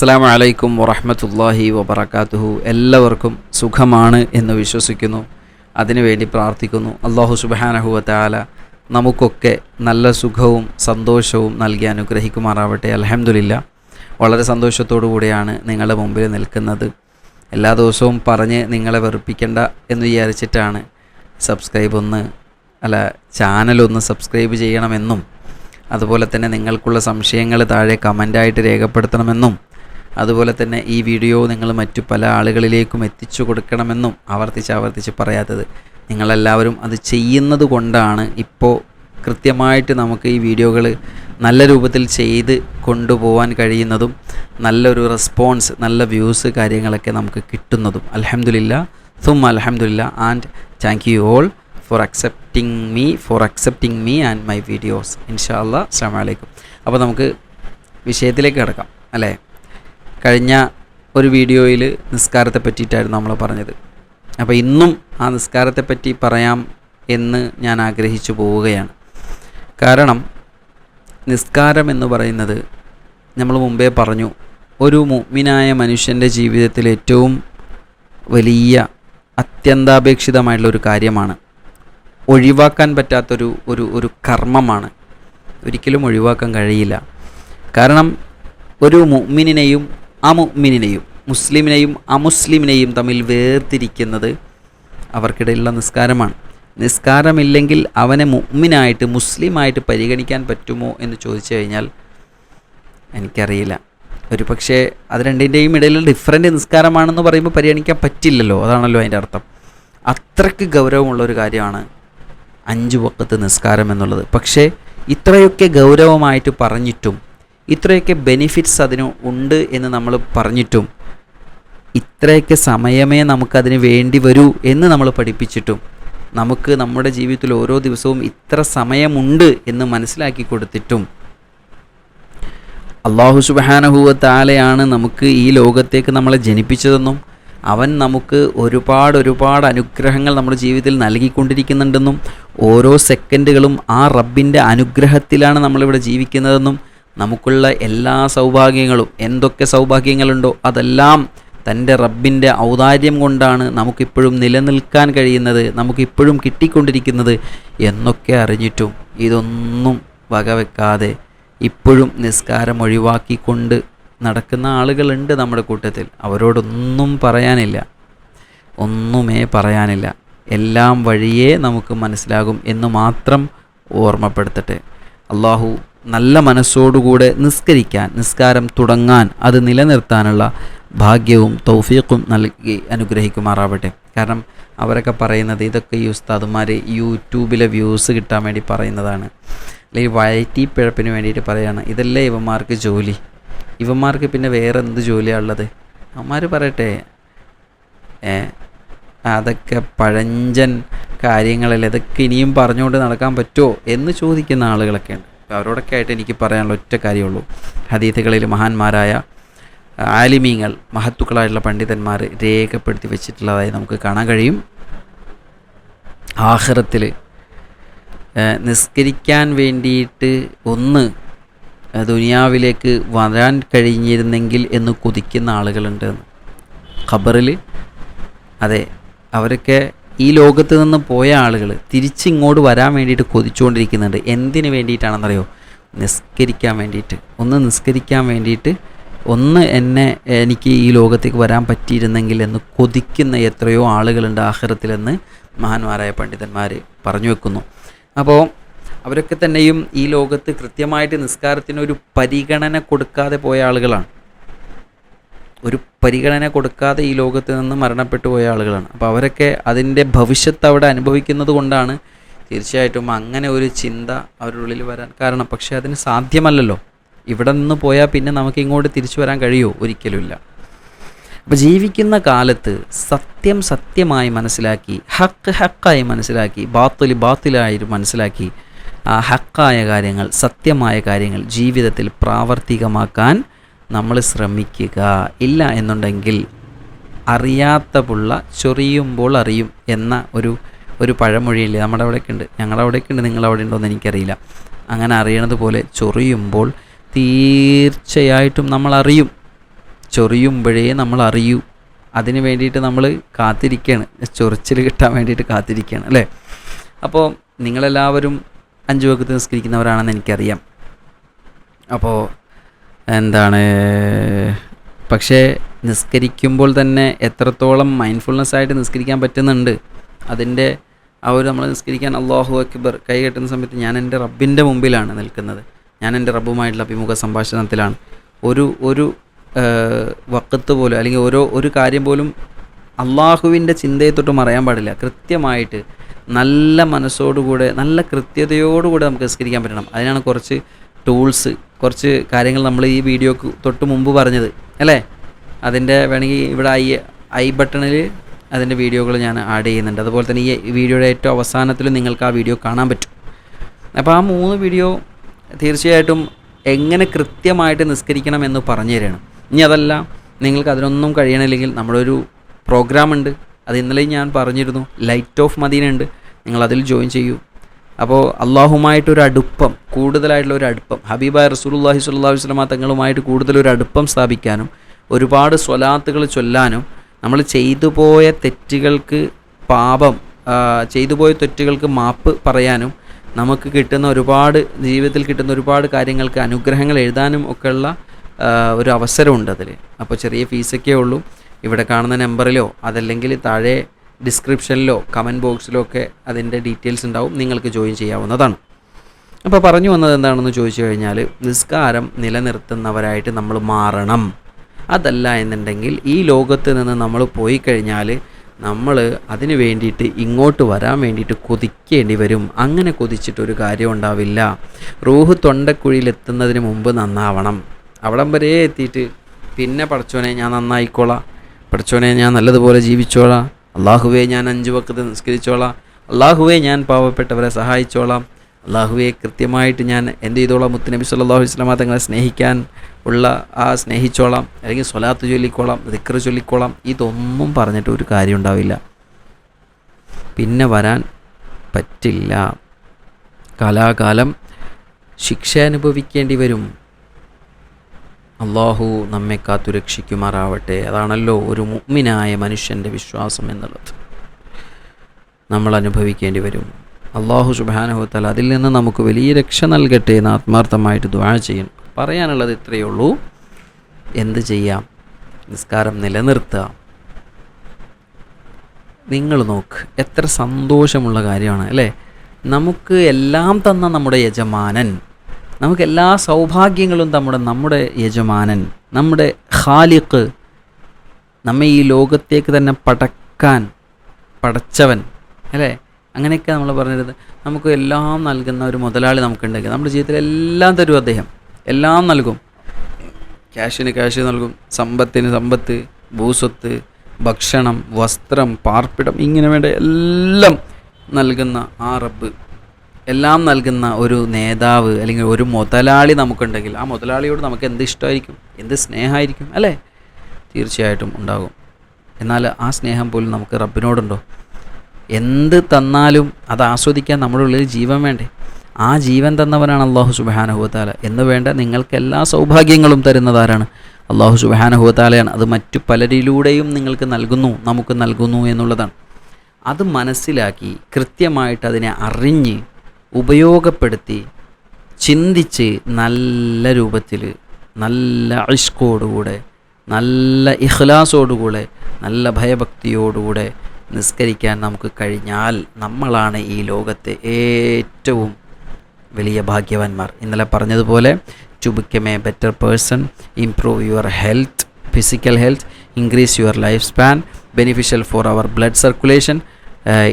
അസ്സാം വലൈക്കും വറഹമത്തല്ലാഹി വബർക്കാത്തുഹു എല്ലാവർക്കും സുഖമാണ് എന്ന് വിശ്വസിക്കുന്നു. അതിനുവേണ്ടി പ്രാർത്ഥിക്കുന്നു. അള്ളാഹു സുബാനഹുവത്താല നമുക്കൊക്കെ നല്ല സുഖവും സന്തോഷവും നൽകി അനുഗ്രഹിക്കുമാറാവട്ടെ. അലഹമുല്ല വളരെ സന്തോഷത്തോടു കൂടിയാണ് നിങ്ങളുടെ മുമ്പിൽ നിൽക്കുന്നത്. എല്ലാ ദിവസവും പറഞ്ഞ് നിങ്ങളെ വെറുപ്പിക്കേണ്ട എന്ന് വിചാരിച്ചിട്ടാണ് സബ്സ്ക്രൈബ് ഒന്ന് അല്ല ചാനലൊന്ന് സബ്സ്ക്രൈബ് ചെയ്യണമെന്നും അതുപോലെ തന്നെ നിങ്ങൾക്കുള്ള സംശയങ്ങൾ താഴെ കമന്റായിട്ട് രേഖപ്പെടുത്തണമെന്നും അതുപോലെ തന്നെ ഈ വീഡിയോ നിങ്ങൾ മറ്റു പല ആളുകളിലേക്കും എത്തിച്ചു കൊടുക്കണമെന്നും ആവർത്തിച്ച് ആവർത്തിച്ച് പറയാത്തത്. നിങ്ങളെല്ലാവരും അത് ചെയ്യുന്നത് കൊണ്ടാണ് ഇപ്പോൾ കൃത്യമായിട്ട് നമുക്ക് ഈ വീഡിയോകൾ നല്ല രൂപത്തിൽ ചെയ്ത് കൊണ്ടുപോകാൻ കഴിയുന്നതും നല്ലൊരു റെസ്പോൺസ് നല്ല വ്യൂസ് കാര്യങ്ങളൊക്കെ നമുക്ക് കിട്ടുന്നതും. അലഹമുല്ല സും അലഹമുല്ല and thank you all for accepting me for accepting me and my videos. ഇൻഷാ അല്ലാ അസ്സാം വലൈക്കും അപ്പോൾ നമുക്ക് വിഷയത്തിലേക്ക് കിടക്കാം. അല്ലേ? കഴിഞ്ഞ ഒരു വീഡിയോയിൽ നിസ്കാരത്തെ പറ്റിയിട്ടായിരുന്നു നമ്മൾ പറഞ്ഞത്. അപ്പോൾ ഇന്നും ആ നിസ്കാരത്തെ പറ്റി പറയാം എന്ന് ഞാൻ ആഗ്രഹിച്ചു പോവുകയാണ്. കാരണം നിസ്കാരം എന്ന് പറയുന്നത് നമ്മൾ മുമ്പേ പറഞ്ഞു ഒരു മുഗ്മിനായ മനുഷ്യന്റെ ജീവിതത്തിൽ ഏറ്റവും വലിയ അത്യന്താപേക്ഷിതമായിട്ടുള്ള ഒരു കാര്യമാണ്. ഒഴിവാക്കാൻ പറ്റാത്തൊരു ഒരു ഒരു കർമ്മമാണ്. ഒരിക്കലും ഒഴിവാക്കാൻ കഴിയില്ല. കാരണം ഒരു മുഅ്മിനിനെയും അമുഅ്മിനിനെയും മുസ്ലിമിനെയും അമുസ്ലിമിനെയും തമ്മിൽ വേർതിരിക്കുന്നത് അവർക്കിടയിലുള്ള നിസ്കാരമാണ്. നിസ്കാരമില്ലെങ്കിൽ അവനെ മുമ്മിനായിട്ട് മുസ്ലിമായിട്ട് പരിഗണിക്കാൻ പറ്റുമോ എന്ന് ചോദിച്ചു കഴിഞ്ഞാൽ എനിക്കറിയില്ല. ഒരു പക്ഷേ അത് രണ്ടിന്റെയും ഇടയിൽ ഡിഫറന്റ് നിസ്കാരമാണെന്ന് പറയുമ്പോൾ പരിഗണിക്കാൻ പറ്റില്ലല്ലോ. അതാണല്ലോ അതിന്റെ അർത്ഥം. അത്രയ്ക്ക് ഗൗരവമുള്ള ഒരു കാര്യമാണ് അഞ്ച് വക്കത്ത് നിസ്കാരം എന്നുള്ളത്. പക്ഷേ ഇത്രയൊക്കെ ഗൗരവമായിട്ട് പറഞ്ഞിട്ടും ഇത്രയൊക്കെ ബെനിഫിറ്റ്സ് അതിന് ഉണ്ട് എന്ന് നമ്മൾ പറഞ്ഞിട്ടും ഇത്രയൊക്കെ സമയമേ നമുക്കതിന് വേണ്ടി വരൂ എന്ന് നമ്മൾ പഠിപ്പിച്ചിട്ടും നമുക്ക് നമ്മുടെ ജീവിതത്തിൽ ഓരോ ദിവസവും ഇത്ര സമയമുണ്ട് എന്ന് മനസ്സിലാക്കി കൊടുത്തിട്ടും അള്ളാഹു സുബാനഹുവ നമുക്ക് ഈ ലോകത്തേക്ക് നമ്മളെ ജനിപ്പിച്ചതെന്നും അവൻ നമുക്ക് ഒരുപാട് ഒരുപാട് അനുഗ്രഹങ്ങൾ നമ്മുടെ ജീവിതത്തിൽ നൽകിക്കൊണ്ടിരിക്കുന്നുണ്ടെന്നും ഓരോ സെക്കൻഡുകളും ആ റബ്ബിന്റെ അനുഗ്രഹത്തിലാണ് നമ്മളിവിടെ ജീവിക്കുന്നതെന്നും നമുക്കുള്ള എല്ലാ സൗഭാഗ്യങ്ങളും എന്തൊക്കെ സൗഭാഗ്യങ്ങളുണ്ടോ അതെല്ലാം തന്റെ റബ്ബിന്റെ ഔദാര്യം കൊണ്ടാണ് നമുക്കിപ്പോഴും നിലനിൽക്കാൻ കഴിയുന്നത് നമുക്കിപ്പോഴും കിട്ടിക്കൊണ്ടിരിക്കുന്നത് എന്നൊക്കെ അറിഞ്ഞിട്ടും ഇതൊന്നും വകവെക്കാതെ ഇപ്പോഴും നിസ്കാരം ഒഴിവാക്കിക്കൊണ്ട് നടക്കുന്ന ആളുകളുണ്ട് നമ്മുടെ കൂട്ടത്തിൽ. അവരോടൊന്നും പറയാനില്ല. ഒന്നുമേ പറയാനില്ല. എല്ലാം വഴിയേ നമുക്ക് മനസ്സിലാകും എന്ന് മാത്രം ഓർമ്മപ്പെടുത്തട്ടെ. അള്ളാഹു നല്ല മനസ്സോടുകൂടെ നിസ്കരിക്കാൻ നിസ്കാരം തുടങ്ങാൻ അത് നിലനിർത്താനുള്ള ഭാഗ്യവും തൗഫീഖും നൽകി അനുഗ്രഹിക്കുമാറാവട്ടെ. കാരണം അവരൊക്കെ പറയുന്നത് ഇതൊക്കെ ഈ ഉസ്താദുമാർ യൂട്യൂബിലെ വ്യൂസ് കിട്ടാൻ വേണ്ടി പറയുന്നതാണ്. അല്ലെങ്കിൽ വയറ്റി പിഴപ്പിന് വേണ്ടിയിട്ട് പറയുകയാണ് ഇതല്ലേ ഇവന്മാർക്ക് ജോലി? ഇവന്മാർക്ക് പിന്നെ വേറെ എന്ത് ജോലിയാണ് ഉള്ളത്? അവന്മാർ പറയട്ടെ അതൊക്കെ പഴഞ്ചൻ കാര്യങ്ങളല്ലേ ഇതൊക്കെ ഇനിയും പറഞ്ഞുകൊണ്ട് നടക്കാൻ പറ്റുമോ എന്ന് ചോദിക്കുന്ന ആളുകളൊക്കെ ഉണ്ട് അവരോടൊക്കെ ആയിട്ട് എനിക്ക് പറയാനുള്ള ഒറ്റ കാര്യമുള്ളൂ. ഹദീഥുകളിൽ മഹാന്മാരായ ആലിമീങ്ങൾ മഹത്തുക്കളായിട്ടുള്ള പണ്ഡിതന്മാർ രേഖപ്പെടുത്തി വെച്ചിട്ടുള്ളതായി നമുക്ക് കാണാൻ കഴിയും. ആഹ്റത്തിൽ നിസ്കരിക്കാൻ വേണ്ടിയിട്ട് ഒന്ന് ദുനിയാവിലേക്ക് വരാൻ കഴിഞ്ഞിരുന്നെങ്കിൽ എന്ന് കൊതിക്കുന്ന ആളുകളുണ്ട് ഖബറിൽ അതെ അവരൊക്കെ ഈ ലോകത്ത് നിന്ന് പോയ ആളുകൾ തിരിച്ചിങ്ങോട്ട് വരാൻ വേണ്ടിയിട്ട് കൊതിച്ചുകൊണ്ടിരിക്കുന്നുണ്ട്. എന്തിനു വേണ്ടിയിട്ടാണെന്നറിയോ? നിസ്കരിക്കാൻ വേണ്ടിയിട്ട്. ഒന്ന് നിസ്കരിക്കാൻ വേണ്ടിയിട്ട് ഒന്ന് എന്നെ എനിക്ക് ഈ ലോകത്തേക്ക് വരാൻ പറ്റിയിരുന്നെങ്കിൽ എന്ന് കൊതിക്കുന്ന എത്രയോ ആളുകളുണ്ട് ആഹ്റത്തിലെന്ന് മഹാന്മാരായ പണ്ഡിതന്മാർ പറഞ്ഞു വെക്കുന്നു. അപ്പോൾ അവരൊക്കെ തന്നെയും ഈ ലോകത്ത് കൃത്യമായിട്ട് നിസ്കാരത്തിനൊരു പരിഗണന കൊടുക്കാതെ പോയ ആളുകളാണ്. ഒരു പരിഗണന കൊടുക്കാതെ ഈ ലോകത്ത് നിന്ന് മരണപ്പെട്ടു പോയ ആളുകളാണ്. അപ്പോൾ അവരൊക്കെ അതിന്റെ ഭവിഷ്യത്ത് അവിടെ അനുഭവിക്കുന്നത് കൊണ്ടാണ് തീർച്ചയായിട്ടും അങ്ങനെ ഒരു ചിന്ത അവരുടെ ഉള്ളിൽ വരാൻ കാരണം. പക്ഷേ അതിന് സാധ്യമല്ലല്ലോ. ഇവിടെ നിന്ന് പോയാൽ പിന്നെ നമുക്ക് ഇങ്ങോട്ട് തിരിച്ചു വരാൻ കഴിയുമോ ഒരിക്കലുമില്ല. അപ്പോൾ ജീവിക്കുന്ന കാലത്ത് സത്യം സത്യമായി മനസ്സിലാക്കി ഹക്ക് ഹക്കായി മനസ്സിലാക്കി ബാത്തുലി ബാത്തിലായി മനസ്സിലാക്കി ഹക്കായ കാര്യങ്ങൾ സത്യമായ കാര്യങ്ങൾ ജീവിതത്തിൽ പ്രാവർത്തികമാക്കാൻ നമ്മൾ ശ്രമിക്കുക. ഇല്ല എന്നുണ്ടെങ്കിൽ അറിയാത്ത പുള്ള ചൊറിയുമ്പോൾ അറിയും എന്ന ഒരു ഒരു പഴമൊഴിയില്ലേ? നമ്മുടെ അവിടെയൊക്കെ ഉണ്ട് ഞങ്ങളുടെ അവിടെയൊക്കെ ഉണ്ട് നിങ്ങളവിടെ ഉണ്ടോ എന്ന് എനിക്കറിയില്ല. അങ്ങനെ അറിയണത് പോലെ ചൊറിയുമ്പോൾ തീർച്ചയായിട്ടും നമ്മൾ അറിയും. ചൊറിയുമ്പോഴേ നമ്മൾ അറിയൂ. അതിന് വേണ്ടിയിട്ട് നമ്മൾ കാത്തിരിക്കുകയാണ് ചൊറിച്ചിൽ കിട്ടാൻ വേണ്ടിയിട്ട് കാത്തിരിക്കുകയാണ് അല്ലേ? അപ്പോൾ നിങ്ങളെല്ലാവരും അഞ്ച് വക്കത്ത് നിസ്കരിക്കുന്നവരാണെന്ന് എനിക്കറിയാം. അപ്പോൾ എന്താണ് പക്ഷേ നിസ്കരിക്കുമ്പോൾ തന്നെ എത്രത്തോളം മൈൻഡ്ഫുൾനെസ് ആയിട്ട് നിസ്കരിക്കാൻ പറ്റുന്നുണ്ട് അതിന്റെ ആ ഒരു നമ്മൾ നിസ്കരിക്കാൻ അള്ളാഹു അക്ബർ കൈ കെട്ടുന്ന സമയത്ത് ഞാൻ എന്റെ റബ്ബിന്റെ മുമ്പിലാണ് നിൽക്കുന്നത്. ഞാൻ എന്റെ റബ്ബുമായിട്ടുള്ള അഭിമുഖ സംഭാഷണത്തിലാണ്. ഒരു ഒരു വക്കത്ത് പോലും അല്ലെങ്കിൽ ഓരോ ഒരു കാര്യം പോലും അള്ളാഹുവിന്റെ ചിന്തയെ തൊട്ട് മറയാൻ പാടില്ല. കൃത്യമായിട്ട് നല്ല മനസ്സോടുകൂടെ നല്ല കൃത്യതയോടുകൂടെ നമുക്ക് നിസ്കരിക്കാൻ പറ്റണം. അതിനാണ് കുറച്ച് ടൂൾസ് കുറച്ച് കാര്യങ്ങൾ നമ്മൾ ഈ വീഡിയോക്ക് തൊട്ട് മുമ്പ് പറഞ്ഞത് അല്ലേ? അതിന്റെ വേണമെങ്കിൽ ഇവിടെ ഐ ഐ ബട്ടണിൽ അതിന്റെ വീഡിയോകൾ ഞാൻ ആഡ് ചെയ്യുന്നുണ്ട്. അതുപോലെ തന്നെ ഈ വീഡിയോയുടെ ഏറ്റവും അവസാനത്തിൽ നിങ്ങൾക്ക് ആ വീഡിയോ കാണാൻ പറ്റും. അപ്പോൾ ആ മൂന്ന് വീഡിയോ തീർച്ചയായിട്ടും എങ്ങനെ കൃത്യമായിട്ട് നിസ്കരിക്കണം എന്ന് പറഞ്ഞു തരണം. ഇനി അതല്ല നിങ്ങൾക്ക് അതിനൊന്നും കഴിയണില്ലെങ്കിൽ നമ്മളൊരു പ്രോഗ്രാം ഉണ്ട് അത് ഇന്നലെ ഞാൻ പറഞ്ഞിരുന്നു ലൈറ്റ് ഓഫ് മദീന ഉണ്ട് നിങ്ങൾ അതിൽ ജോയിൻ ചെയ്യൂ. അപ്പോൾ അള്ളാഹുമായിട്ടൊരു അടുപ്പം കൂടുതലായിട്ടുള്ള ഒരു അടുപ്പം ഹബീബായ റസൂലുല്ലാഹി സ്വല്ലാ വസ്ലമ തങ്ങളുമായിട്ട് കൂടുതലൊരു അടുപ്പം സ്ഥാപിക്കാനും ഒരുപാട് സ്വലാത്തുകൾ ചൊല്ലാനും നമ്മൾ ചെയ്തു പോയ തെറ്റുകൾക്ക് പാപം ചെയ്തു പോയ തെറ്റുകൾക്ക് മാപ്പ് പറയാനും നമുക്ക് കിട്ടുന്ന ഒരുപാട് ജീവിതത്തിൽ കിട്ടുന്ന ഒരുപാട് കാര്യങ്ങൾക്ക് അനുഗ്രഹങ്ങൾ എഴുതാനും ഒക്കെയുള്ള ഒരു അവസരമുണ്ട് അതിൽ അപ്പോൾ ചെറിയ ഫീസൊക്കെ ഉള്ളൂ ഇവിടെ കാണുന്ന നമ്പറിലോ അതല്ലെങ്കിൽ താഴെ ഡിസ്ക്രിപ്ഷനിലോ കമന്റ് ബോക്സിലോ ഒക്കെ അതിന്റെ ഡീറ്റെയിൽസ് ഉണ്ടാവും. നിങ്ങൾക്ക് ജോയിൻ ചെയ്യാവുന്നതാണ്. അപ്പോൾ പറഞ്ഞു വന്നത് എന്താണെന്ന് ചോദിച്ചു കഴിഞ്ഞാൽ നിസ്കാരം നിലനിർത്തുന്നവരായിട്ട് നമ്മൾ മാറണം. അതല്ല എന്നുണ്ടെങ്കിൽ ഈ ലോകത്ത് നിന്ന് നമ്മൾ പോയി കഴിഞ്ഞാൽ നമ്മൾ അതിന് വേണ്ടിയിട്ട് ഇങ്ങോട്ട് വരാൻ വേണ്ടിയിട്ട് കൊതിക്കേണ്ടി വരും. അങ്ങനെ കൊതിച്ചിട്ടൊരു കാര്യം ഉണ്ടാവില്ല. റൂഹ് തൊണ്ടക്കുഴിയിലെത്തുന്നതിന് മുമ്പ് നന്നാവണം. അവിടം വരെ എത്തിയിട്ട് പിന്നെ പഠിച്ചോനെ ഞാൻ നന്നായിക്കോളാം. പഠിച്ചോനെ ഞാൻ നല്ലതുപോലെ ജീവിച്ചോളാം. അള്ളാഹുവെ ഞാൻ അഞ്ചു വക്കത്ത് നിസ്കരിച്ചോളാം. അള്ളാഹുവെ ഞാൻ പാവപ്പെട്ടവരെ സഹായിച്ചോളാം. അള്ളാഹുവെ കൃത്യമായിട്ട് ഞാൻ എന്ത് ചെയ്തോളാം മുത്തുനബി സല്ലാഹു ഇസ്ലാമ തങ്ങളെ സ്നേഹിക്കാൻ ഉള്ള ആ സ്നേഹിച്ചോളാം. അല്ലെങ്കിൽ സ്വലാത്ത് ചൊല്ലിക്കോളാം ദിക്കർ ചൊല്ലിക്കോളാം. ഇതൊന്നും പറഞ്ഞിട്ട് ഒരു കാര്യം ഉണ്ടാവില്ല. പിന്നെ വരാൻ പറ്റില്ല. കാലാകാലം ശിക്ഷ അനുഭവിക്കേണ്ടി വരും. അള്ളാഹു നമ്മെ കാത്തു രക്ഷിക്കുമാറാവട്ടെ അതാണല്ലോ ഒരു മുഗ്മിനായ മനുഷ്യന്റെ വിശ്വാസം എന്നുള്ളത്. നമ്മൾ അനുഭവിക്കേണ്ടി വരും. അള്ളാഹു സുബാനുഹത്തല അതിൽ നിന്ന് നമുക്ക് വലിയ രക്ഷ നൽകട്ടെ എന്ന് ആത്മാർത്ഥമായിട്ട് ദ്വാഴ ചെയ്യണം. പറയാനുള്ളത് ഇത്രയേ ഉള്ളൂ. എന്ത് ചെയ്യാം? നിസ്കാരം നിലനിർത്തുക. നിങ്ങൾ നോക്ക് എത്ര സന്തോഷമുള്ള കാര്യമാണ് അല്ലേ? നമുക്ക് എല്ലാം തന്ന നമ്മുടെ യജമാനൻ നമുക്ക് എല്ലാ സൗഭാഗ്യങ്ങളും നമ്മുടെ നമ്മുടെ യജമാനൻ നമ്മുടെ ഖാലിഖ് നമ്മെ ഈ ലോകത്തേക്ക് തന്നെ പടക്കാൻ പടച്ചവൻ അല്ലേ? അങ്ങനെയൊക്കെ നമ്മൾ പറഞ്ഞിരുന്നത്. നമുക്ക് എല്ലാം നൽകുന്ന ഒരു മുതലാളി നമുക്കുണ്ടെങ്കിൽ നമ്മുടെ ജീവിതത്തിൽ എല്ലാം തരും അദ്ദേഹം. എല്ലാം നൽകും. ക്യാഷിന് ക്യാഷ് നൽകും. സമ്പത്തിന് സമ്പത്ത് ഭൂസ്വത്ത് ഭക്ഷണം വസ്ത്രം പാർപ്പിടം ഇങ്ങനെ വേണ്ട എല്ലാം നൽകുന്ന ആ റബ്ബ്. എല്ലാം നൽകുന്ന ഒരു നേതാവ് അല്ലെങ്കിൽ ഒരു മുതലാളി നമുക്കുണ്ടെങ്കിൽ ആ മുതലാളിയോട് നമുക്ക് എന്ത് ഇഷ്ടമായിരിക്കും? എന്ത് സ്നേഹമായിരിക്കും? അല്ലേ? തീർച്ചയായിട്ടും ഉണ്ടാകും. എന്നാൽ ആ സ്നേഹം പോലും നമുക്ക് റബ്ബിനോടുണ്ടോ? എന്ത് തന്നാലും അത് ആസ്വദിക്കാൻ നമ്മുടെ ഉള്ളിൽ ജീവൻ വേണ്ടേ? ആ ജീവൻ തന്നവനാണ് അള്ളാഹു സുബാനഹുവത്താല എന്ന് വേണ്ട നിങ്ങൾക്ക് എല്ലാ സൗഭാഗ്യങ്ങളും തരുന്നതാരാണ് അള്ളാഹു സുബാനഹുവത്താലയാണ് അത് മറ്റു പലരിലൂടെയും നിങ്ങൾക്ക് നൽകുന്നു നമുക്ക് നൽകുന്നു എന്നുള്ളതാണ്. അത് മനസ്സിലാക്കി കൃത്യമായിട്ട് അതിനെ അറിഞ്ഞ് ഉപയോഗപ്പെടുത്തി ചിന്തിച്ച് നല്ല രൂപത്തിൽ നല്ല ഇഷ്കോടുകൂടെ നല്ല ഇഖ്ലാസോടുകൂടെ നല്ല ഭയഭക്തിയോടുകൂടെ നിസ്കരിക്കാൻ നമുക്ക് കഴിഞ്ഞാൽ നമ്മളാണ് ഈ ലോകത്തെ ഏറ്റവും വലിയ ഭാഗ്യവാന്മാർ. ഇന്നലെ പറഞ്ഞതുപോലെ to become a better person improve your health physical health increase your life span beneficial for our blood circulation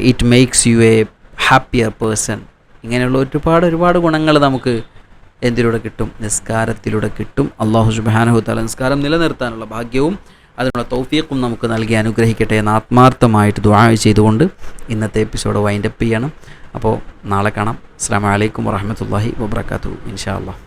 it makes you a happier person ഇങ്ങനെയുള്ള ഒരുപാട് ഒരുപാട് ഗുണങ്ങൾ നമുക്ക് എന്തിലൂടെ കിട്ടും? നിസ്കാരത്തിലൂടെ കിട്ടും. അള്ളാഹു സുബാനഹുത്താല നിസ്കാരം നിലനിർത്താനുള്ള ഭാഗ്യവും അതിനുള്ള തൗഫീഖും നമുക്ക് നൽകി അനുഗ്രഹിക്കട്ടെ എന്ന് ആത്മാർത്ഥമായിട്ട് ദുആ ചെയ്തുകൊണ്ട് ഇന്നത്തെ എപ്പിസോഡ് വൈൻഡപ്പ് ചെയ്യണം. അപ്പോൾ നാളെ കാണാം. അസ്സാം വലൈക്കും വറഹമത്തല്ലാഹി വബർക്കാത്തു ഇൻഷാ അള്ളാഹ്